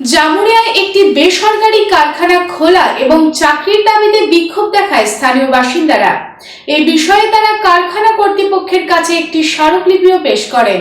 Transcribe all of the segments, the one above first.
জামুরিয়ায় একটি বেসরকারি কারখানা খোলা এবং চাকরির দাবিতে বিক্ষোভ দেখায় স্থানীয় বাসিন্দারা। এই বিষয়ে তারা কারখানা কর্তৃপক্ষের কাছে একটি স্মারকলিপিও পেশ করেন।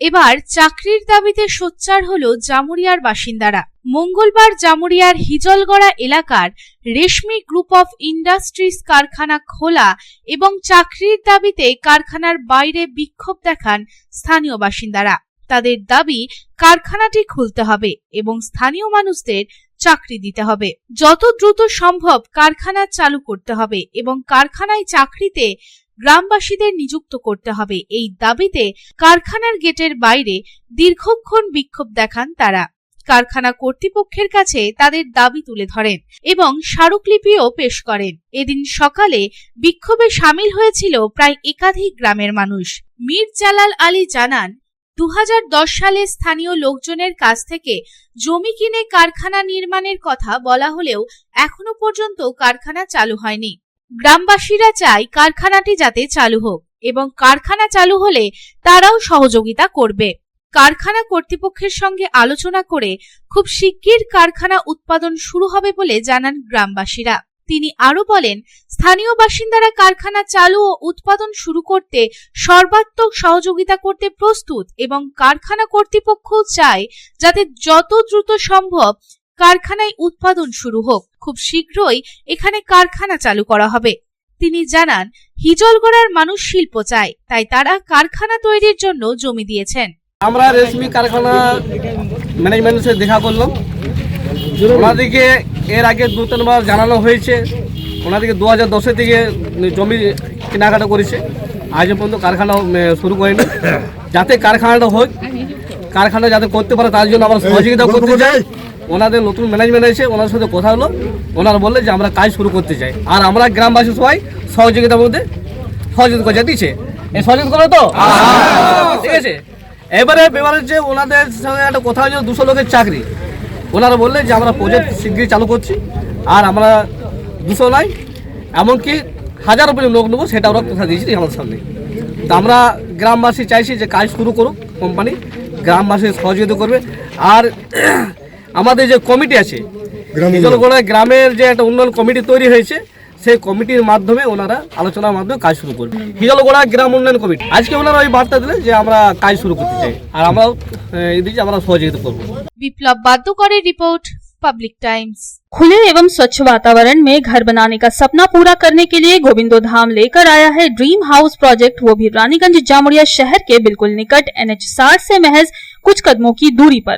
এবার চাকরির দাবিতে সোচ্চার হল জামুরিয়ার বাসিন্দারা। মঙ্গলবার জামুরিয়ার হিজলগড়া এলাকার রেশমি গ্রুপ অফ ইন্ডাস্ট্রিজ কারখানা খোলা এবং চাকরির দাবিতে কারখানার বাইরে বিক্ষোভ দেখান স্থানীয় বাসিন্দারা। তাদের দাবি, কারখানাটি খুলতে হবে এবং স্থানীয় মানুষদের চাকরি দিতে হবে। যত দ্রুত সম্ভব কারখানা চালু করতে হবে এবং কারখানায় চাকরিতে গ্রামবাসীদের নিযুক্ত করতে হবে। এই দাবিতে কারখানার গেটের বাইরে দীর্ঘক্ষণ বিক্ষোভ দেখান তারা। কারখানা কর্তৃপক্ষের কাছে তাদের দাবি তুলে ধরেন এবং স্মারকলিপিও পেশ করেন। এদিন সকালে বিক্ষোভে সামিল হয়েছিল প্রায় একাধিক গ্রামের মানুষ। মীর জালাল আলী জানান দু হাজার দশ সালে স্থানীয় লোকজনের কাছ থেকে জমি কিনে কারখানা নির্মাণের কথা বলা হলেও এখনও পর্যন্ত কারখানা চালু হয়নি। গ্রামবাসীরা চায় কারখানাটি যাতে চালু হোক এবং কারখানা চালু হলে তারাও সহযোগিতা করবে। কারখানা কর্তৃপক্ষের সঙ্গে আলোচনা করে খুব শিগগির কারখানা উৎপাদন শুরু হবে বলে জানান গ্রামবাসীরা। তিনি আরও বলেন, স্থানীয় বাসিন্দারা কারখানা চালু ও উৎপাদন শুরু করতে সর্বাত্মক সহযোগিতা করতে প্রস্তুত এবং কারখানা কর্তৃপক্ষ চায় যাতে যত দ্রুত সম্ভব কারখানায় উৎপাদন শুরু হোক। খুব শীঘ্রই এখানে কারখানা চালু করা হবে। তিনি জানান হিজলগড়ার মানুষ শিল্প চায়, তাই তারা কারখানা তৈরির জন্য জমি দিয়েছেন। আমরা রেশমি কারখানা ম্যানেজমেন্টের সাথে দেখা করলাম। ওনাদেরকে এর আগে দু তিনবার জানানো হয়েছে। ওনাদেরকে দু হাজার দশে থেকে জমি কেনাকাটা করেছে। আজ পর্যন্ত কারখানা শুরু করেনি। যাতে কারখানাটা হোক, কারখানা যাতে করতে পারে, তার জন্য আমরা সহযোগিতা করতে চাই। ওনাদের নতুন ম্যানেজমেন্ট এসে ওনার সাথে কথা হলো। ওনারা বললে যে আমরা কাজ শুরু করতে চাই। আর আমরা গ্রামবাসী সবাই সহযোগিতার মধ্যে সহযোগিতা করছে দিচ্ছে। এই সহযোগিতা করো তো? ঠিক আছে? এবারে ব্যাপার হচ্ছে ওনাদের সঙ্গে একটা কথা হচ্ছে দুশো লোকের চাকরি। ওনারা বললেন যে আমরা প্রজেক্ট শিগগিরই চালু করছি আর আমরা দুশো নয় এমনকি হাজার উপরে লোক নেব সেটা ওরা কথা দিয়েছি আমাদের সামনে। তা আমরা গ্রামবাসী চাইছি যে কাজ শুরু করুক কোম্পানি গ্রামবাসী সহযোগিতা করবে। আর আমাদের যে কমিটি আছে হিজলগোড়া গ্রামের যে একটা উন্নয়ন কমিটি তৈরি হয়েছে সেই কমিটির মাধ্যমে ওনারা আলোচনার মাধ্যমে কাজ শুরু করবে হিজলগোড়া গ্রাম উন্নয়ন কমিটি আজকে ওনারা ওই বার্তা দিলেন যে আমরা কাজ শুরু করতে চাই আর আমরাও আহ, এদিকে আমরা সহযোগিতা করবো বিপ্লব বাদ্যকরের রিপোর্ট পাবলিক টাইমস खुले एवं स्वच्छ वातावरण में घर बनाने का सपना पूरा करने के लिए गोविंदो धाम लेकर आया है ड्रीम हाउस प्रोजेक्ट वो भी रानीगंज जामुड़िया शहर के बिल्कुल निकट एनएच 60 से महज कुछ कदमों की दूरी पर